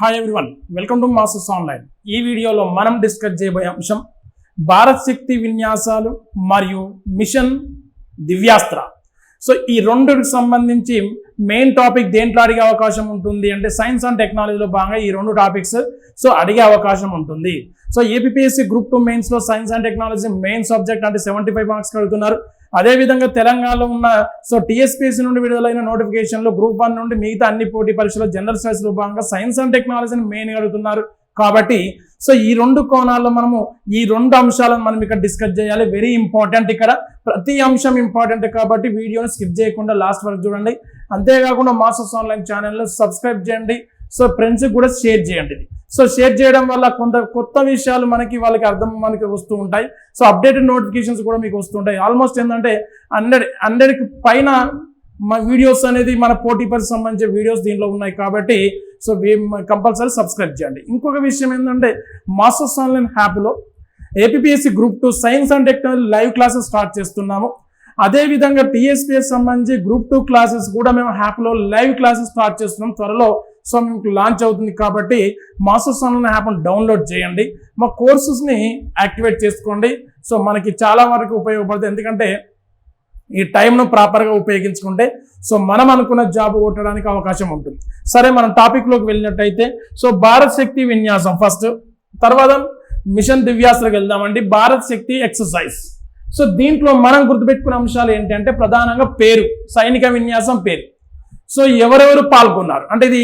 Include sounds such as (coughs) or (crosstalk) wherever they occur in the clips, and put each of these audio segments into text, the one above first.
Hi everyone welcome to Masters Online ఈ వీడియోలో మనం డిస్కస్ చేయబోయే అంశం భారత్ శక్తి విన్యాసాలు మరియు మిషన్ దివ్యాస్త్ర. సో ఈ రెండుకి సంబంధించి మెయిన్ టాపిక్ దేంట్లో అడిగే అవకాశం ఉంటుంది అంటే సైన్స్ అండ్ టెక్నాలజీలో భాగంగా ఈ రెండు టాపిక్స్ సో అడిగే అవకాశం ఉంటుంది. సో ఏపీఎస్సి గ్రూప్ టూ మెయిన్స్లో science and technology main subject అంటే సెవెంటీ ఫైవ్ మార్క్స్ కడుతున్నారు. అదేవిధంగా తెలంగాణలో ఉన్న సో టీఎస్పీఎస్సీ నుండి విడుదలైన నోటిఫికేషన్లో గ్రూప్ వన్ నుండి మిగతా అన్ని పోటీ పరీక్షలు జనరల్ స్టడీస్లో భాగంగా సైన్స్ అండ్ టెక్నాలజీని మెయిన్ అడుగుతున్నారు. కాబట్టి సో ఈ రెండు కోణాల్లో మనము ఈ రెండు అంశాలను మనం ఇక్కడ డిస్కస్ చేయాలి. వెరీ ఇంపార్టెంట్ ఇక్కడ. ప్రతి అంశం ఇంపార్టెంట్ కాబట్టి వీడియోని స్కిప్ చేయకుండా లాస్ట్ వరకు చూడండి. అంతేకాకుండా మాస్టర్స్ ఆన్లైన్ ఛానల్లో సబ్స్క్రైబ్ చేయండి. సో ఫ్రెండ్స్కి కూడా షేర్ చేయండి సో షేర్ చేయడం వల్ల కొంత కొత్త విషయాలు మనకి వాళ్ళకి అర్థం మనకి వస్తూ ఉంటాయి. సో అప్డేటెడ్ నోటిఫికేషన్స్ కూడా మీకు వస్తుంటాయి ఆల్మోస్ట్ ఏంటంటే హండ్రెడ్ హండ్రెడ్కి పైన మా వీడియోస్ అనేది మన పోటీ పరీక్ష సంబంధించిన వీడియోస్ దీనిలో ఉన్నాయి కాబట్టి సో కంపల్సరీ సబ్స్క్రైబ్ చేయండి. ఇంకొక విషయం ఏంటంటే మాస్టర్స్ ఆన్లైన్ యాప్లో APSC group two science and technology live classes start చేస్తున్నాము. అదేవిధంగా టీఎస్పీఎస్ సంబంధించి గ్రూప్ టూ క్లాసెస్ కూడా మేము హ్యాప్లో లైవ్ క్లాసెస్ స్టార్ట్ చేస్తున్నాం. త్వరలో సో మీకు లాంచ్ అవుతుంది కాబట్టి మాస్టర్స్ ఆన్లైన్ యాప్ను డౌన్లోడ్ చేయండి. మా కోర్సెస్ని యాక్టివేట్ చేసుకోండి. సో మనకి చాలా వరకు ఉపయోగపడుతుంది. ఎందుకంటే ఈ టైంను ప్రాపర్గా ఉపయోగించుకుంటే సో మనం అనుకున్న జాబ్ కొట్టడానికి అవకాశం ఉంటుంది. సరే మనం టాపిక్లోకి వెళ్ళినట్టయితే సో భారత్ శక్తి విన్యాసం ఫస్ట్. తర్వాత మిషన్ దివ్యాస్త్రకు వెళ్దామండి. భారత్ శక్తి ఎక్సర్సైజ్. సో దీంట్లో మనం గుర్తుపెట్టుకునే అంశాలు ఏంటంటే ప్రధానంగా పేరు. సైనిక విన్యాసం పేరు. సో ఎవరెవరు పాల్గొన్నారు? అంటే ఇది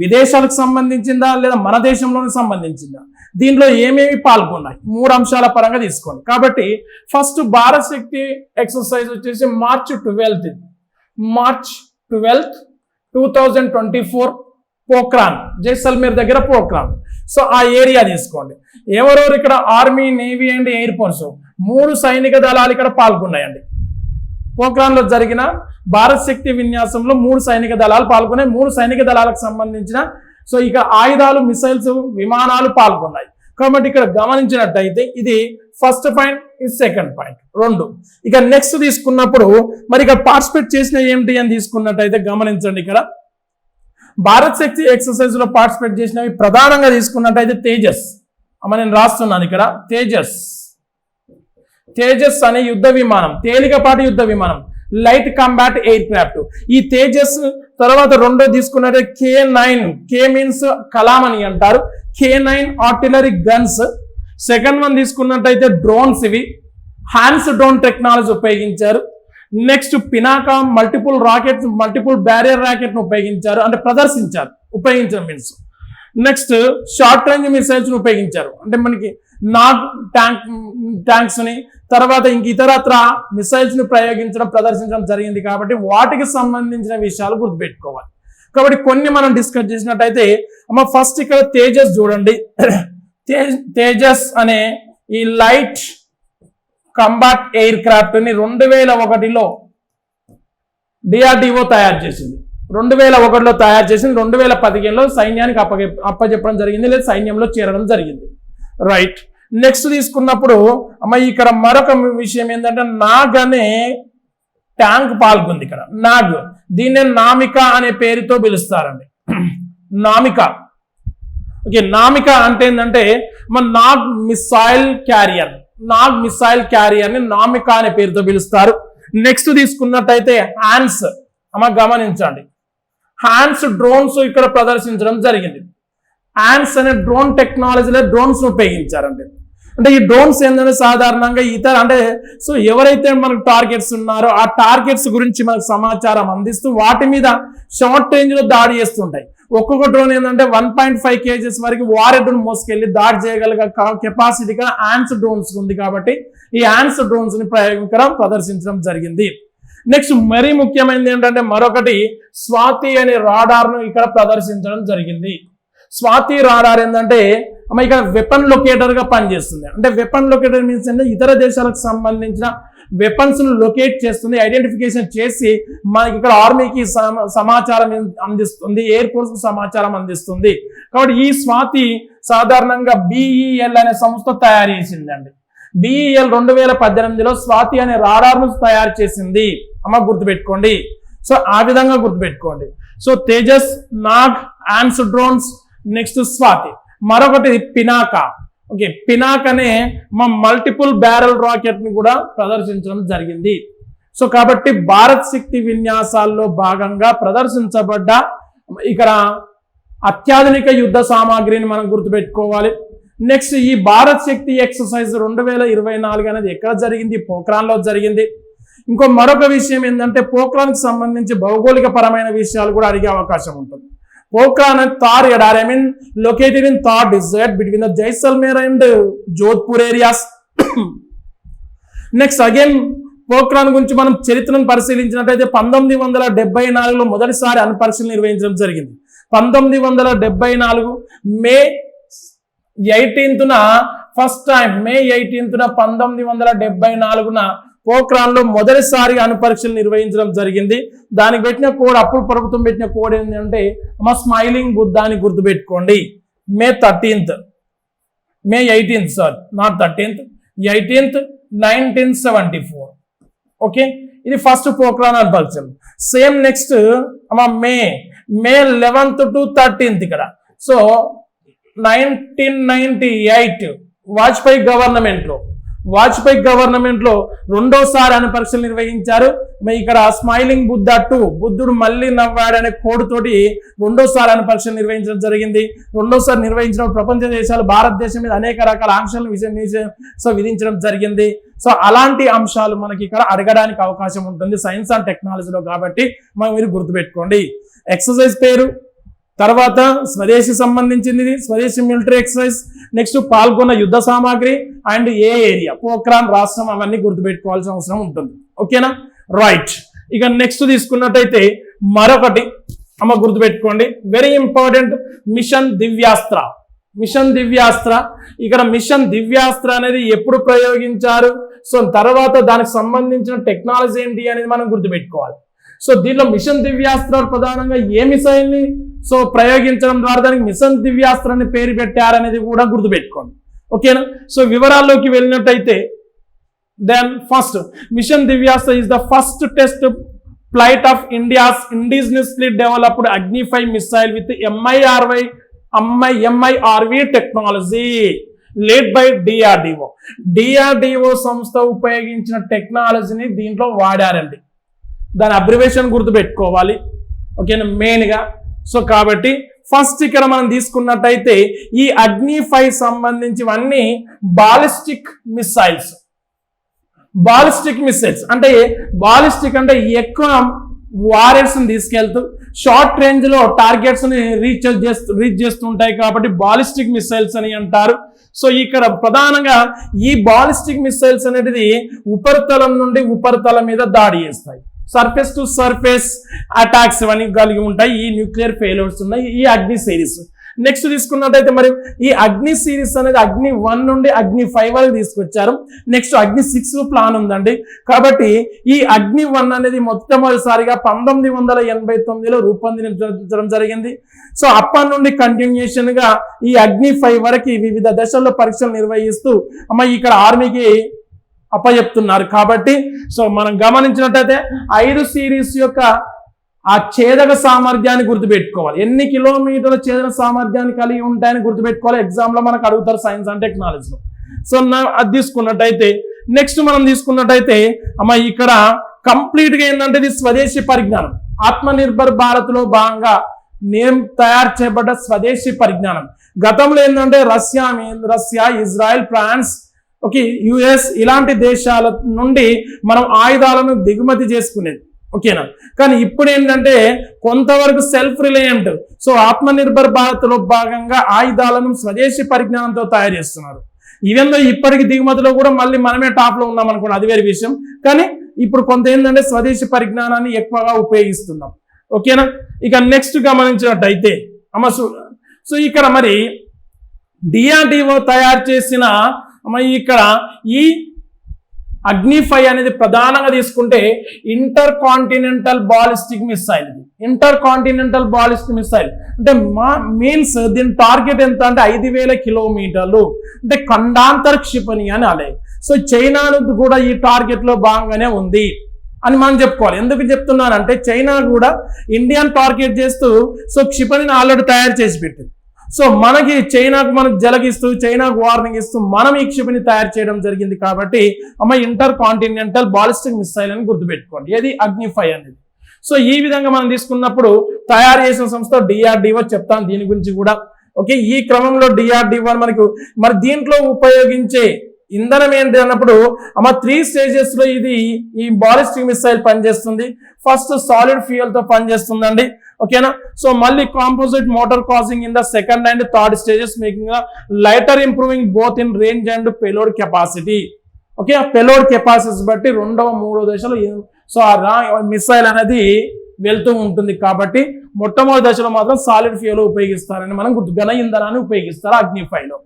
విదేశాలకు సంబంధించిందా లేదా మన దేశంలోనే సంబంధించిందా? దీంట్లో ఏమేమి పాల్గొన్నాయి? మూడు అంశాల పరంగా తీసుకోండి. కాబట్టి ఫస్ట్ భారత్ శక్తి ఎక్సర్సైజ్ వచ్చేసి March twelfth. March twelfth two thousand twenty four Pokhran Jaisalmer దగ్గర పోక్రాన్. సో ఆ ఏరియా తీసుకోండి. ఎవరెవరు ఇక్కడ army navy and air force? మూడు సైనిక దళాలు ఇక్కడ పాల్గొన్నాయండి. పోఖ్రాన్లో జరిగిన భారత్ శక్తి విన్యాసంలో మూడు సైనిక దళాలు పాల్గొన్నాయి. మూడు సైనిక దళాలకు సంబంధించిన సో ఇక ఆయుధాలు మిసైల్స్ విమానాలు పాల్గొన్నాయి. కాబట్టి ఇక్కడ గమనించినట్టయితే ఇది ఫస్ట్ పాయింట్ ఇది సెకండ్ పాయింట్ రెండు. ఇక నెక్స్ట్ తీసుకున్నప్పుడు మరి ఇక్కడ పార్టిసిపేట్ చేసిన ఏమిటి అని తీసుకున్నట్టయితే గమనించండి ఇక్కడ. భారత్ శక్తి ఎక్సర్సైజ్లో పార్టిసిపేట్ చేసినవి ప్రధానంగా తీసుకున్నట్టయితే తేజస్. అమ్మ నేను రాస్తున్నాను ఇక్కడ. తేజస్. తేజస్ అనే యుద్ధ విమానం తేలికపాటి యుద్ధ విమానం లైట్ కంబాట్ ఎయిర్ క్రాఫ్ట్ ఈ తేజస్ తర్వాత రెండో తీసుకున్నట్టే K nine K means Kalam అని అంటారు. K nine artillery guns. Second one తీసుకున్నట్టయితే డ్రోన్స్ ఇవి. హ్యాండ్స్ డ్రోన్ టెక్నాలజీ ఉపయోగించారు. Next Pinaka multiple rocket multiple barrier రాకెట్ను ఉపయోగించారు. అంటే ప్రదర్శించారు ఉపయోగించారు means next short range missiles ఉపయోగించారు. అంటే మనకి నాగ్ ట్యాంక్ ట్యాంక్స్ని తర్వాత ఇంక ఇతరత్ర మిసైల్స్ని ప్రయోగించడం ప్రదర్శించడం జరిగింది కాబట్టి వాటికి సంబంధించిన విషయాలు గుర్తుపెట్టుకోవాలి. కాబట్టి కొన్ని మనం డిస్కస్ చేసినట్టయితే అమ్మ ఫస్ట్ ఇక్కడ తేజస్ చూడండి. (coughs) తేజస్ అనే ఈ లైట్ కంబాట్ ఎయిర్ క్రాఫ్ట్ని రెండు వేల ఒకటిలో డిఆర్డిఓ తయారు చేసింది. రెండు వేల ఒకటిలో తయారు చేసింది రెండు వేల పదిహేనులో సైన్యానికి అప్పగె అప్పచెప్పడం జరిగింది లేదా సైన్యంలో చేరడం జరిగింది. రైట్. నెక్స్ట్ తీసుకున్నప్పుడు అమ్మ ఇక్కడ మరొక విషయం ఏంటంటే నాగ్ అనే ట్యాంక్ పాల్గొంది ఇక్కడ. నాగ్. దీన్నే నామిక అనే పేరుతో పిలుస్తారండి. నామిక. ఓకే నామిక అంటే ఏంటంటే మన Nag missile carrier. Nag missile క్యారియర్ని నామిక అనే పేరుతో పిలుస్తారు. నెక్స్ట్ తీసుకున్నట్టయితే హ్యాండ్స్ అమ్మ గమనించండి. హ్యాండ్స్ డ్రోన్స్ ఇక్కడ ప్రదర్శించడం జరిగింది. హ్యాండ్స్ అనే డ్రోన్ టెక్నాలజీలో డ్రోన్స్ ఉపయోగించారండి. అంటే ఈ డ్రోన్స్ ఏంటంటే సాధారణంగా ఇతర అంటే సో ఎవరైతే మనకు టార్గెట్స్ ఉన్నారో ఆ టార్గెట్స్ గురించి మనకు సమాచారం అందిస్తూ వాటి మీద షార్ట్ రేంజ్లో దాడి చేస్తుంటాయి. ఒక్కొక్క డ్రోన్ ఏంటంటే వన్ పాయింట్ ఫైవ్ కేజెస్ వరకు వారెడ్ను మోసుకెళ్ళి దాడి చేయగల కెపాసిటీగా యాన్స్ డ్రోన్స్ ఉంది కాబట్టి ఈ యాన్స్ డ్రోన్స్ని ప్రయోగకరం ప్రదర్శించడం జరిగింది. నెక్స్ట్ మరీ ముఖ్యమైనది ఏంటంటే మరొకటి స్వాతి అనే రాడార్ను ఇక్కడ ప్రదర్శించడం జరిగింది. స్వాతి రాడార్ ఏంటంటే అమ్మ ఇక్కడ వెపన్ లొకేటర్గా పనిచేస్తుంది. అంటే వెపన్ లొకేటర్ మీన్స్ అంటే ఇతర దేశాలకు సంబంధించిన వెపన్స్ను లొకేట్ చేస్తుంది ఐడెంటిఫికేషన్ చేసి మనకి ఇక్కడ ఆర్మీకి సమాచారం అందిస్తుంది ఎయిర్ ఫోర్స్కు సమాచారం అందిస్తుంది. కాబట్టి ఈ స్వాతి సాధారణంగా బీఈఎల్ అనే సంస్థ తయారు చేసిందండి. బీఈఎల్ రెండు వేల పద్దెనిమిదిలో స్వాతి అనే రాడార్ను తయారు చేసింది. అమ్మ గుర్తుపెట్టుకోండి. సో ఆ విధంగా గుర్తుపెట్టుకోండి. సో తేజస్ నాగ్ ఆన్స్ డ్రోన్స్ నెక్స్ట్ స్వాతి. మరొకటి పినాక. ఓకే పినాక్ అనే మా మల్టిపుల్ బ్యారల్ రాకెట్ని కూడా ప్రదర్శించడం జరిగింది. సో కాబట్టి భారత్ శక్తి విన్యాసాల్లో భాగంగా ప్రదర్శించబడ్డ ఇక్కడ అత్యాధునిక యుద్ధ సామాగ్రిని మనం గుర్తుపెట్టుకోవాలి. నెక్స్ట్ ఈ భారత్ శక్తి ఎక్సర్సైజ్ రెండు వేల ఇరవై నాలుగు అనేది ఎక్కడ జరిగింది? పోఖ్రాన్లో జరిగింది. ఇంకో మరొక విషయం ఏంటంటే పోఖ్రాన్కి సంబంధించి భౌగోళిక పరమైన విషయాలు కూడా అడిగే అవకాశం ఉంటుంది. Pokhran and Thar ఎడార్ I mean located in Thar desert between the Jaisalmer and Jodhpur areas next again Pokhran గురించి మనం చరిత్రను పరిశీలించినట్టయితే పంతొమ్మిది వందల డెబ్బై నాలుగులో మొదటిసారి అనుపరిశీలన నిర్వహించడం జరిగింది. పంతొమ్మిది వందల డెబ్బై నాలుగు మే ఎయిటీన్త్న ఫస్ట్ టైం మే ఎయిటీన్త్న పంతొమ్మిది వందల డెబ్బై నాలుగున పోక్రాన్లో మొదటిసారి మొదటిసారి అనుపరీక్షలు నిర్వహించడం జరిగింది. దానికి పెట్టిన కోడ్ అప్పుడు ప్రభుత్వం పెట్టిన కోడ్ ఏంటంటే మా స్మైలింగ్ బుద్ధ అని గుర్తుపెట్టుకోండి. May thirteenth. May eighteenth sir not thirteenth. Eighteenth nineteen seventy four. Okay? ఇది first Pokhran అనుపరీక్షలు same next May. May eleventh to thirteenth ఇక్కడ. So nineteen ninety eight Vajpayee గవర్నమెంట్లో. వాజ్పేయి గవర్నమెంట్లో రెండోసారి అనే పరీక్షలు నిర్వహించారు. ఇక్కడ స్మైలింగ్ బుద్ధ టూ బుద్ధుడు మళ్ళీ నవ్వాడనే కోడ్ తోటి రెండోసారి అనే పరీక్షలు నిర్వహించడం జరిగింది. రెండోసారి నిర్వహించడం ప్రపంచ దేశాలు భారతదేశం మీద అనేక రకాల ఆంక్షలు సో విధించడం జరిగింది. సో అలాంటి అంశాలు మనకి ఇక్కడ అడగడానికి అవకాశం ఉంటుంది. సైన్స్ అండ్ టెక్నాలజీలో కాబట్టి మనం మీరు గుర్తుపెట్టుకోండి. ఎక్సర్సైజ్ పేరు తర్వాత స్వదేశీ సంబంధించింది ఇది, స్వదేశీ మిలిటరీ ఎక్సర్సైజ్ నెక్స్ట్ పాల్గొన్న యుద్ధ సామాగ్రి అండ్ ఏ ఏరియా పోక్రాన్ రాష్ట్రం అవన్నీ గుర్తుపెట్టుకోవాల్సిన అవసరం ఉంటుంది. ఓకేనా రైట్ ఇక నెక్స్ట్ తీసుకున్నట్టయితే మరొకటి అమ్మ గుర్తుపెట్టుకోండి. Very important mission Divyastra. Mission Divyastra. ఇక్కడ మిషన్ దివ్యాస్త్ర అనేది ఎప్పుడు ప్రయోగించారు? సో తర్వాత దానికి సంబంధించిన టెక్నాలజీ ఏంటి అనేది మనం గుర్తుపెట్టుకోవాలి. సో దీనిలో మిషన్ దివ్యాస్త్ర ప్రధానంగా ఏ మిసైల్ని సో ప్రయోగించడం ద్వారా దానికి మిషన్ దివ్యాస్త్రాన్ని పేరు పెట్టారనేది కూడా గుర్తుపెట్టుకోండి. ఓకేనా? సో వివరాల్లోకి వెళ్ళినట్టయితే then first mission Divyastra is the first test flight of India's indigenously developed Agni five missile with MIRY MI MIRV technology led by DRDO DRDO సంస్థ ఉపయోగించిన టెక్నాలజీని దీంట్లో వాడారండి. దాని అబ్రివేషన్ గుర్తుపెట్టుకోవాలి. ఓకేనా? మెయిన్గా సో కాబట్టి ఫస్ట్ ఇక్కడ మనం తీసుకున్నట్టయితే ఈ అగ్ని ఫైవ్ సంబంధించివన్నీ బాలిస్టిక్ మిసైల్స్ బాలిస్టిక్ మిసైల్స్ అంటే బాలిస్టిక్ అంటే ఎక్కువ వారియర్స్ని తీసుకెళ్తూ షార్ట్ రేంజ్లో టార్గెట్స్ని టార్గెట్స్ రీచ్ చేస్తూ రీచ్ చేస్తుంటాయి కాబట్టి బాలిస్టిక్ మిసైల్స్ అని అంటారు. సో ఇక్కడ ప్రధానంగా ఈ బాలిస్టిక్ మిసైల్స్ అనేది ఉపరితలం నుండి ఉపరితలం మీద దాడి చేస్తాయి. సర్ఫేస్ టు సర్ఫేస్ అటాక్స్ ఇవన్నీ కలిగి ఉంటాయి. ఈ న్యూక్లియర్ ఫెయిల్యూర్స్ ఉన్నాయి. ఈ అగ్ని సిరీస్ నెక్స్ట్ తీసుకున్నట్టయితే మరి ఈ అగ్ని సిరీస్ అనేది అగ్ని వన్ నుండి అగ్ని ఫైవ్ వరకు తీసుకొచ్చారు. నెక్స్ట్ అగ్ని సిక్స్ ప్లాన్ ఉందండి. కాబట్టి ఈ అగ్ని వన్ అనేది మొట్టమొదటిసారిగా పంతొమ్మిది వందల ఎనభై తొమ్మిదిలో రూపొందించడం జరిగింది. సో అప్పటి నుండి కంటిన్యూషన్గా ఈ అగ్ని ఫైవ్ వరకు వివిధ దశల్లో పరీక్షలు నిర్వహిస్తూ అమ్మ ఇక్కడ ఆర్మీకి అప్పచెప్తున్నారు కాబట్టి సో మనం గమనించినట్టయితే ఐదు సిరీస్ యొక్క ఆ ఛేదక సామర్థ్యాన్ని గుర్తుపెట్టుకోవాలి. ఎన్ని కిలోమీటర్ల ఛేదన సామర్థ్యాన్ని కలిగి ఉంటాయని గుర్తుపెట్టుకోవాలి. ఎగ్జామ్లో మనకు అడుగుతారు సైన్స్ అండ్ టెక్నాలజీలో సో అది తీసుకున్నట్టయితే నెక్స్ట్ మనం తీసుకున్నట్టయితే అమ్మ ఇక్కడ కంప్లీట్గా ఏంటంటే ఇది స్వదేశీ పరిజ్ఞానం. ఆత్మనిర్భర్ భారత్లో భాగంగా నేమ్ తయారు చేయబడ్డ స్వదేశీ పరిజ్ఞానం. గతంలో ఏంటంటే Russia Russia Israel France okay US ఇలాంటి దేశాల నుండి మనం ఆయుధాలను దిగుమతి చేసుకునేది. ఓకేనా? కానీ ఇప్పుడు ఏంటంటే కొంతవరకు self reliant so Atmanirbhar Bharat భాగంగా ఆయుధాలను స్వదేశీ పరిజ్ఞానంతో తయారు చేస్తున్నారు. ఈవెన్ ఇప్పటికి దిగుమతిలో కూడా మళ్ళీ మనమే టాప్లో ఉన్నాం అనుకోండి అది వేరే విషయం. కానీ ఇప్పుడు కొంత ఏంటంటే స్వదేశీ పరిజ్ఞానాన్ని ఎక్కువగా ఉపయోగిస్తున్నాం. ఓకేనా? ఇక నెక్స్ట్ గమనించినట్టయితే అమ్మ సో ఇక్కడ మరి డిఆర్డిఓ తయారు చేసిన మరి ఇక్కడ ఈ అగ్నిఫై అనేది ప్రధానంగా తీసుకుంటే ఇంటర్ కాంటినెంటల్ బాలిస్టిక్ మిస్సైల్ ఇది. Intercontinental ballistic missile. అంటే మా మీన్స్ దీని టార్గెట్ ఎంత అంటే ఐదు వేల కిలోమీటర్లు. అంటే ఖండాంతర క్షిపణి అని అదే. సో చైనా కూడా ఈ టార్గెట్లో భాగంగానే ఉంది అని మనం చెప్పుకోవాలి. ఎందుకు చెప్తున్నానంటే చైనా కూడా ఇండియాను టార్గెట్ చేస్తూ సో క్షిపణిని ఆల్రెడీ తయారు చేసి పెట్టింది. సో మనకి చైనాకు మనకు జలగిస్తూ చైనాకు వార్నింగ్ ఇస్తూ మనం ఈ క్షిపణి తయారు చేయడం జరిగింది కాబట్టి అమ్మ ఇంటర్ కాంటినెంటల్ బాలిస్టిక్ మిసైల్ అని గుర్తుపెట్టుకోండి. ఏది? అగ్నిఫై అనేది. సో ఈ విధంగా మనం తీసుకున్నప్పుడు తయారు చేసిన సంస్థ డిఆర్డిఓ చెప్తాను దీని గురించి కూడా. ఓకే? ఈ క్రమంలో డిఆర్డిఓ మనకు మరి దీంట్లో ఉపయోగించే ఇంధనం ఏంటి అన్నప్పుడు అమ్మ త్రీ స్టేజెస్లో ఇది ఈ బాలిస్టిక్ మిసైల్ పనిచేస్తుంది. ఫస్ట్ సాలిడ్ ఫ్యూయల్తో పనిచేస్తుందండి. ఓకేనా? సో మళ్ళీ composite motor casing in the second and third stages making lighter improving both in range and payload capacity okay payload capacities బట్టి రెండవ మూడవ దశలో సో ఆ మిసైల్ అనేది వెళ్తూ ఉంటుంది కాబట్టి మొట్టమొదటి దశలో మాత్రం సాలిడ్ ఫ్యూయల్ ఉపయోగిస్తారని మనం గుర్తు ఘన ఇంధనాన్ని ఉపయోగిస్తారు అగ్నిఫైలో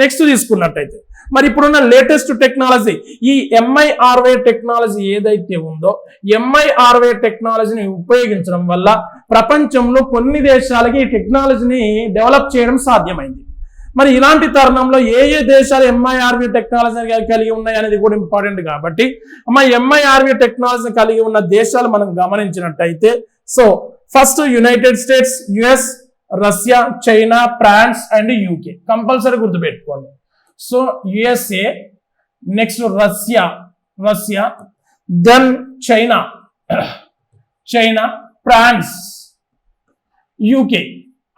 నెక్స్ట్ తీసుకున్నట్టయితే. మరి ఇప్పుడున్న లేటెస్ట్ టెక్నాలజీ ఈ ఎంఐఆర్వే టెక్నాలజీ ఏదైతే ఉందో ఎంఐఆర్వే టెక్నాలజీని ఉపయోగించడం వల్ల ప్రపంచంలో కొన్ని దేశాలకి ఈ టెక్నాలజీని డెవలప్ చేయడం సాధ్యమైంది. మరి ఇలాంటి తరుణంలో ఏ ఏ దేశాలు ఎంఐఆర్వి టెక్నాలజీ కలిగి ఉన్నాయి అనేది కూడా ఇంపార్టెంట్ కాబట్టి అమ్మ ఎంఐఆర్వి టెక్నాలజీ కలిగి ఉన్న దేశాలు మనం గమనించినట్టయితే so first United States US Russia China France and UK. Compulsory గుర్తుపెట్టుకోండి. So USA next Russia Russia then China. China France UK.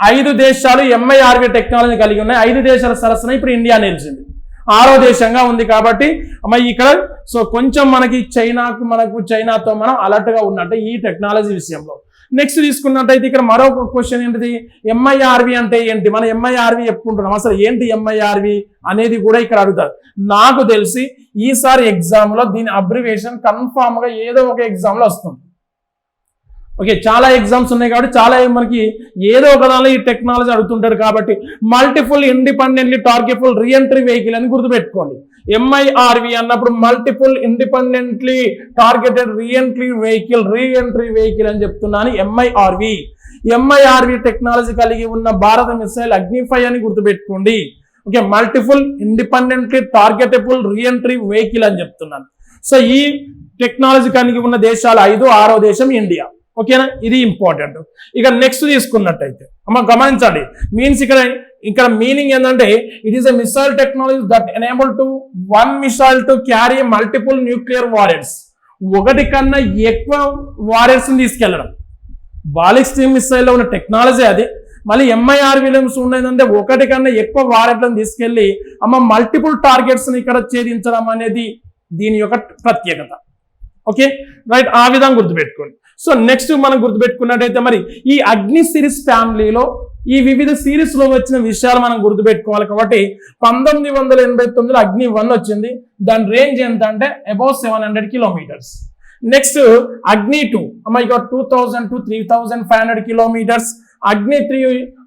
ఐదు దేశాలు ఎంఐఆర్వి టెక్నాలజీ కలిగి ఉన్నాయి. ఐదు దేశాల సరసన ఇప్పుడు ఇండియా నిలిచింది. ఆరో దేశంగా ఉంది కాబట్టి మరి ఇక్కడ సో కొంచెం మనకి చైనాకు మనకు చైనాతో మనం అలర్ట్గా ఉన్నట్టు ఈ టెక్నాలజీ విషయంలో. నెక్స్ట్ తీసుకున్నట్టయితే ఇక్కడ మరొక క్వశ్చన్ ఏంటిది? ఎంఐఆర్వి అంటే ఏంటి? మన ఎంఐఆర్వి చెప్పుకుంటున్నాం. అసలు ఏంటి ఎంఐఆర్వి అనేది కూడా ఇక్కడ అడుగుతారు. నాకు తెలిసి ఈసారి ఎగ్జామ్లో దీని అబ్రివేషన్ కన్ఫామ్గా ఏదో ఒక ఎగ్జామ్లో వస్తుంది. ఓకే చాలా ఎగ్జామ్స్ ఉన్నాయి కాబట్టి చాలా మనకి ఏదో ఒక దానిలో ఈ టెక్నాలజీ అడుగుతుంటారు కాబట్టి multiple independently targetable reentry vehicle అని గుర్తుపెట్టుకోండి. ఎంఐఆర్వి అన్నప్పుడు multiple independently targeted reentry vehicle reentry vehicle అని చెప్తున్నాను ఎంఐఆర్వి ఎంఐఆర్వి టెక్నాలజీ కలిగి ఉన్న భారత మిసైల్ అగ్నిఫై అని గుర్తుపెట్టుకోండి. Okay multiple independently targetable reentry vehicle అని చెప్తున్నాను. సో ఈ టెక్నాలజీ కలిగి ఉన్న దేశాలు ఐదు ఆరో దేశం ఇండియా. ఓకేనా? ఇది ఇంపార్టెంట్ ఇక నెక్స్ట్ తీసుకున్నట్టయితే అమ్మ గమనించండి. మీన్స్ ఇక్కడ ఇక్కడ మీనింగ్ ఏంటంటే it is a missile technology that enable to one missile to carry multiple nuclear warheads ఒకటి కన్నా ఎక్కువ వారెట్స్ తీసుకెళ్ళడం. బాలిస్టిక్ మిసైల్లో ఉన్న టెక్నాలజీ అది. మళ్ళీ ఎంఐఆర్ విలియమ్స్ ఉన్నదంటే ఒకటి కన్నా ఎక్కువ వారెట్లను తీసుకెళ్ళి అమ్మ మల్టిపుల్ టార్గెట్స్ని ఇక్కడ ఛేదించడం అనేది దీని యొక్క ప్రత్యేకత. ఓకే రైట్ ఆ విధంగా గుర్తుపెట్టుకోండి. సో నెక్స్ట్ మనం గుర్తుపెట్టుకున్నట్టయితే మరి ఈ అగ్ని సిరీస్ ఫ్యామిలీలో ఈ వివిధ సిరీస్లో వచ్చిన విషయాలు మనం గుర్తుపెట్టుకోవాలి కాబట్టి పంతొమ్మిది వందల ఎనభై తొమ్మిదిలో అగ్ని వన్ వచ్చింది. దాని రేంజ్ ఎంత అంటే above seven hundred kilometres next Agni two అమ్మ ఇక్కడ two thousand to three thousand five hundred kilometres Agni three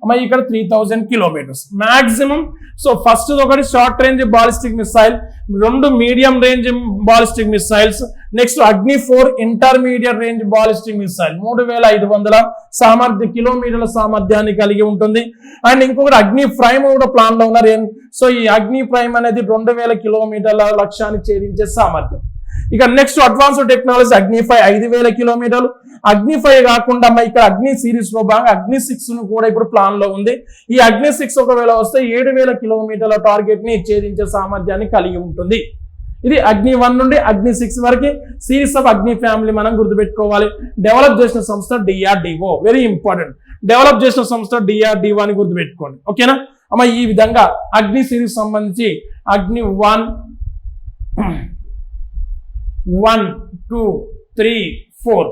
అమ్మ ఇక్కడ three thousand kilometres maximum so first ఒకటి షార్ట్ రేంజ్ బాలిస్టిక్ మిసైల్ రెండు medium range ballistic missiles next Agni four intermediate range ballistic missile మూడు వేల ఐదు వందల సామర్థ్య కిలోమీటర్ల సామర్థ్యాన్ని కలిగి ఉంటుంది. అండ్ ఇంకొకటి అగ్ని ప్రైమ్ కూడా ప్లాన్లో ఉన్నారు. సో ఈ అగ్ని ప్రైమ్ అనేది రెండు వేల కిలోమీటర్ల లక్ష్యాన్ని ఛేదించే సామర్థ్యం. ఇక నెక్స్ట్ అడ్వాన్స్డ్ టెక్నాలజీ అగ్నిఫై ఐదు వేల కిలోమీటర్లు. అగ్నిఫై కాకుండా అమ్మ ఇక్కడ అగ్ని సిరీస్లో భాగంగా అగ్ని సిక్స్ను కూడా ఇప్పుడు ప్లాన్లో ఉంది. ఈ అగ్ని సిక్స్ ఒకవేళ వస్తే ఏడు వేల కిలోమీటర్ల టార్గెట్ని ఛేదించే సామర్థ్యాన్ని కలిగి ఉంటుంది. ఇది అగ్ని వన్ నుండి అగ్ని సిక్స్ వరకు సిరీస్ ఆఫ్ అగ్ని ఫ్యామిలీ మనం గుర్తుపెట్టుకోవాలి. డెవలప్ చేసిన సంస్థ డిఆర్డిఓ వెరీ ఇంపార్టెంట్ డెవలప్ చేసిన సంస్థ డిఆర్డిఓ అని గుర్తుపెట్టుకోండి. ఓకేనా అమ్మ ఈ విధంగా అగ్ని సిరీస్ సంబంధించి Agni one one two three four.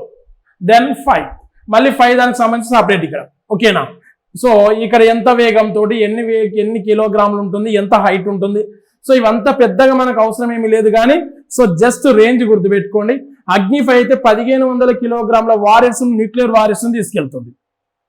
Then five మళ్ళీ ఫైవ్ దానికి సంబంధించి సపరేట్ ఇక్కడ. ఓకేనా సో ఇక్కడ ఎంత వేగంతో ఎన్ని వే ఎన్ని కిలోగ్రాములు ఉంటుంది ఎంత హైట్ ఉంటుంది. సో ఇవంతా పెద్దగా మనకు అవసరం ఏమీ లేదు కానీ సో జస్ట్ రేంజ్ గుర్తుపెట్టుకోండి. అగ్నిఫై అయితే పదిహేను వందల కిలోగ్రాముల వారెస్ న్యూక్లియర్ వారెస్ తీసుకెళ్తుంది.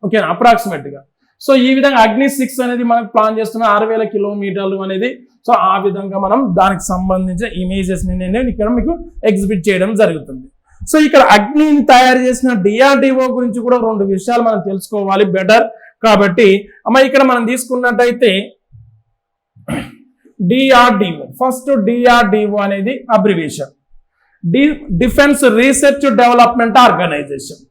ఓకేనా అప్రాక్సిమేట్గా సో ఈ విధంగా అగ్ని సిక్స్ అనేది మనకు ప్లాన్ చేస్తున్న ఆరు వేల కిలోమీటర్లు అనేది సో ఆ విధంగా మనం దానికి సంబంధించిన ఇమేజెస్ని నేను ఇక్కడ మీకు ఎగ్జిబిట్ చేయడం జరుగుతుంది. సో ఇక్కడ అగ్నిని తయారు చేసిన డిఆర్డిఓ గురించి కూడా రెండు విషయాలు మనం తెలుసుకోవాలి బెటర్ కాబట్టి అమ్మ ఇక్కడ మనం తీసుకున్నట్టయితే డిఆర్డిఓ ఫస్ట్ డిఆర్డిఓ అనేది abbreviation D defence research development organisation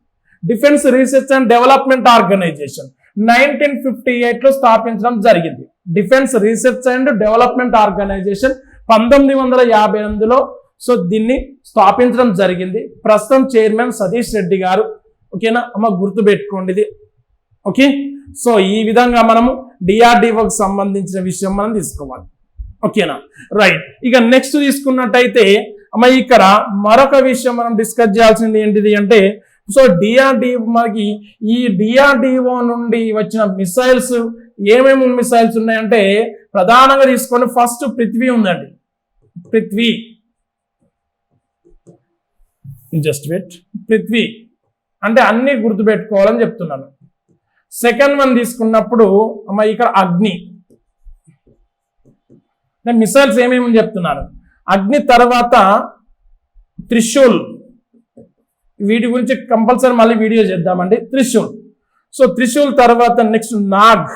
defence research and development organisation nineteen fifty ఎయిట్లో స్థాపించడం జరిగింది. Defence research and development organisation పంతొమ్మిది వందల యాభై ఎనిమిదిలో సో దీన్ని స్థాపించడం జరిగింది. ప్రస్తుతం చైర్మన్ సతీష్ రెడ్డి గారు. ఓకేనా? అమ్మ గుర్తు పెట్టుకోండి ఇది. ఓకే? సో ఈ విధంగా మనము డిఆర్డిఓకి సంబంధించిన విషయం మనం తీసుకోవాలి. ఓకేనా? రైట్ ఇక నెక్స్ట్ తీసుకున్నట్టయితే అమ్మ ఇక్కడ మరొక విషయం మనం డిస్కస్ చేయాల్సింది ఏంటిది అంటే సో డిఆర్డిఓ మనకి ఈ డిఆర్డిఓ నుండి వచ్చిన మిసైల్స్ ఏమేమి మిసైల్స్ ఉన్నాయంటే ప్రధానంగా తీసుకొని ఫస్ట్ పృథ్వీ ఉందండి. పృథ్వీ. జస్ట్ వెట్ పృథ్వీ. అంటే అన్ని గుర్తుపెట్టుకోవాలని చెప్తున్నాను. సెకండ్ వన్ తీసుకున్నప్పుడు అమ్మ ఇక్కడ అగ్ని. మిసైల్స్ ఏమేమి చెప్తున్నాను అగ్ని తర్వాత త్రిశూల్. వీటి గురించి కంపల్సరీ మళ్ళీ వీడియో చేద్దామండి. త్రిశూల్. సో త్రిశూల్ తర్వాత నెక్స్ట్ నాగ్.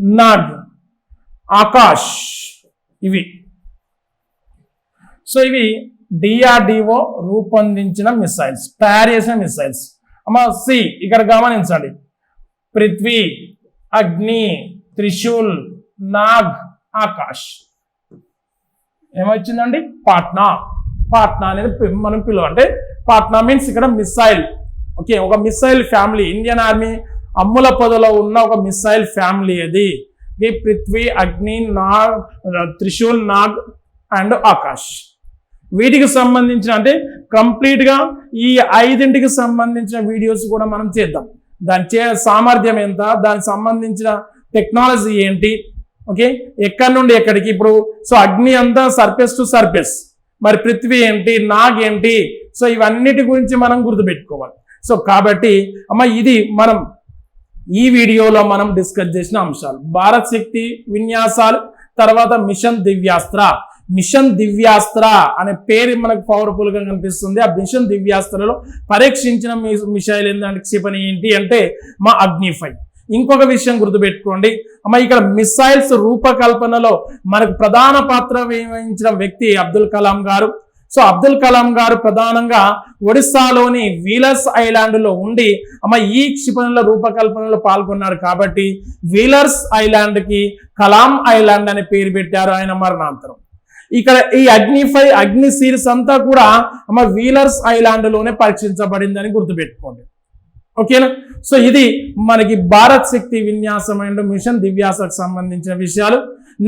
నాగ్. ఆకాష్. ఇవి. సో ఇవి డిఆర్డిఓ రూపొందించిన మిసైల్స్ తయారు చేసిన మిసైల్స్ అమ్మ సి ఇక్కడ గమనించండి. పృథ్వీ అగ్ని త్రిశూల్ నాగ్ ఆకాష్. ఏమొచ్చిందండి? పాట్నా. పాట్నా అనేది మనం పిలువ అంటే పాట్నా మీన్స్ ఇక్కడ మిస్సైల్ ఓకే ఒక మిస్సైల్ ఫ్యామిలీ ఇండియన్ ఆర్మీ అమ్ముల పొదలో ఉన్న ఒక మిస్సైల్ ఫ్యామిలీ అది. ఇది పృథ్వీ అగ్ని నాగ్ త్రిశూల్ నాగ్ అండ్ ఆకాష్. వీటికి సంబంధించిన అంటే కంప్లీట్గా ఈ ఐదింటికి సంబంధించిన వీడియోస్ కూడా మనం చేద్దాం. దాని చే సామర్థ్యం ఎంత? దానికి సంబంధించిన టెక్నాలజీ ఏంటి? ఓకే ఎక్కడి నుండి ఎక్కడికి? ఇప్పుడు సో అగ్ని అంతా సర్ఫేస్ టు సర్ఫేస్ మరి పృథ్వీ ఏంటి నాగ్ ఏంటి? సో ఇవన్నిటి గురించి మనం గుర్తుపెట్టుకోవాలి. సో కాబట్టి అమ్మ ఇది మనం ఈ వీడియోలో మనం డిస్కస్ చేసిన అంశాలు. భారత్ శక్తి విన్యాసాలు తర్వాత మిషన్ దివ్యాస్త్ర. మిషన్ దివ్యాస్త్ర అనే పేరు మనకు పవర్ఫుల్గా కనిపిస్తుంది. ఆ మిషన్ దివ్యాస్త్రలో పరీక్షించిన మిషైల్ మిసైల్ ఏంటంటే క్షిపణి ఏంటి అంటే మా అగ్నిఫై. ఇంకొక విషయం గుర్తుపెట్టుకోండి. అమ్మ ఇక్కడ మిసైల్స్ రూపకల్పనలో మనకు ప్రధాన పాత్ర వహించిన వ్యక్తి అబ్దుల్ కలాం గారు. సో అబ్దుల్ కలాం గారు ప్రధానంగా ఒడిస్సాలోని వీలర్స్ ఐలాండ్లో ఉండి అమ్మ ఈ క్షిపణుల రూపకల్పనలో పాల్గొన్నారు కాబట్టి వీలర్స్ ఐలాండ్కి కలాం ఐలాండ్ అనే పేరు పెట్టారు ఆయన మరణాంతరం ఇక్కడ ఈ అగ్నిఫై అగ్ని సిరీస్ అంతా కూడా అమ్మ వీలర్స్ ఐలాండ్లోనే పరీక్షించబడిందని గుర్తుపెట్టుకోండి. ఓకేనా? సో ఇది మనకి భారత్ శక్తి విన్యాసం అండ్ మిషన్ దివ్యాసకు సంబంధించిన విషయాలు.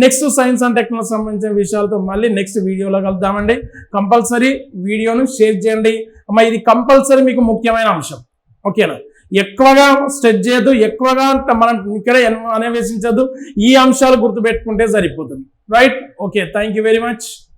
నెక్స్ట్ సైన్స్ అండ్ టెక్నాలజీ సంబంధించిన విషయాలతో మళ్ళీ నెక్స్ట్ వీడియోలో కలుద్దామండి. కంపల్సరీ వీడియోను షేర్ చేయండి. అమ్మ ఇది కంపల్సరీ మీకు ముఖ్యమైన అంశం. ఓకేనా? ఎక్కువగా స్ట్రెచ్ చేయద్దు ఎక్కువగా మనం ఇక్కడ అన్వేషించద్దు. ఈ అంశాలు గుర్తుపెట్టుకుంటే సరిపోతుంది. Right okay thank you very much